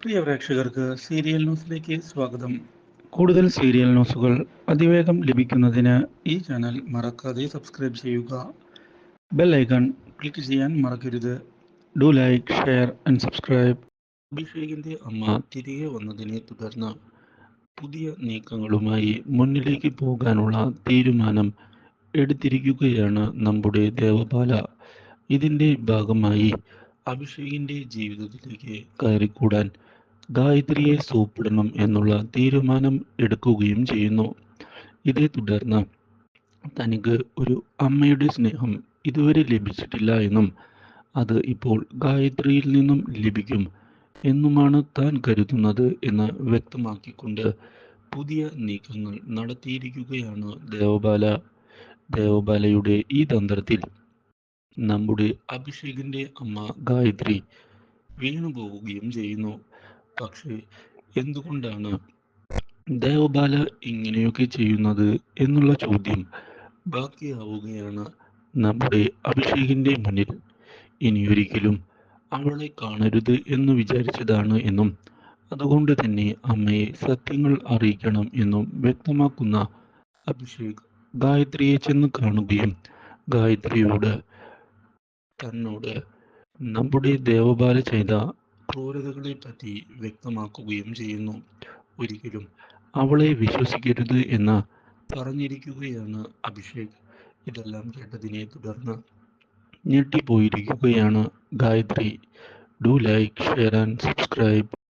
പ്രിയ പ്രേക്ഷകർക്ക് സീരിയൽ ന്യൂസിലേക്ക് സ്വാഗതം. കൂടുതൽ സീരിയൽ ന്യൂസുകൾ അതിവേഗം ലഭിക്കുന്നതിന് ഈ ചാനൽ മറക്കാതെ സബ്സ്ക്രൈബ് ചെയ്യുക. ബെൽ ഐക്കൺ ക്ലിക്ക് ചെയ്യാൻ മറക്കരുത്. Do like share and subscribe. അഭിഷേകിന്റെ അമ്മ തിരികെ വന്നതിനെ തുടർന്ന് പുതിയ നീക്കങ്ങളുമായി മുന്നിലേക്ക് പോകാനുള്ള തീരുമാനം എടുത്തിരിക്കുകയാണ് നമ്മുടെ ദേവപാല. ഇതിന്റെ ഭാഗമായി അഭിഷേകിന്റെ ജീവിതത്തിലേക്ക് കയറിക്കൂടാൻ ഗായത്രിയെ സൂപ്പിടണം എന്നുള്ള തീരുമാനം എടുക്കുകയും ചെയ്യുന്നു. ഇതേ തുടർന്ന് തനിക്ക് ഒരു അമ്മയുടെ സ്നേഹം ഇതുവരെ ലഭിച്ചിട്ടില്ല എന്നും അത് ഇപ്പോൾ ഗായത്രിയിൽ നിന്നും ലഭിക്കും എന്നുമാണ് താൻ കരുതുന്നത് എന്ന് വ്യക്തമാക്കിക്കൊണ്ട് പുതിയ നീക്കങ്ങൾ നടത്തിയിരിക്കുകയാണ് ദേവബാല. ദേവബാലയുടെ ഈ തന്ത്രത്തിൽ നമ്മുടെ അഭിഷേകിന്റെ അമ്മ ഗായത്രി വീണു പോവുകയും ചെയ്യുന്നു. പക്ഷേ എന്തുകൊണ്ടാണ് ദേവബാല ഇങ്ങനെയൊക്കെ ചെയ്യുന്നത് എന്നുള്ള ചോദ്യം ബാക്കിയാവുകയാണ് നമ്മുടെ അഭിഷേകിന്റെ മുന്നിൽ. ഇനിയൊരിക്കലും അവളെ കാണരുത് എന്ന് വിചാരിച്ചതാണ് എന്നും അതുകൊണ്ട് തന്നെ അമ്മയെ സത്യങ്ങൾ അറിയിക്കണം എന്നും വ്യക്തമാക്കുന്ന അഭിഷേക് ഗായത്രിയെ ചെന്ന് കാണുകയും ഗായത്രിയോട് തന്നോട് നമ്മുടെ ദേവബാല ചെയ്ത ക്രൂരതകളെ പറ്റി വ്യക്തമാക്കുകയും ചെയ്യുന്നു. ഒരിക്കലും അവളെ വിശ്വസിക്കരുത് എന്ന് പറഞ്ഞിരിക്കുകയാണ് അഭിഷേക്. ഇതെല്ലാം കേട്ടതിനെ തുടർന്ന് ഞെട്ടിപ്പോയിരിക്കുകയാണ് Gayathri. Do like share and subscribe.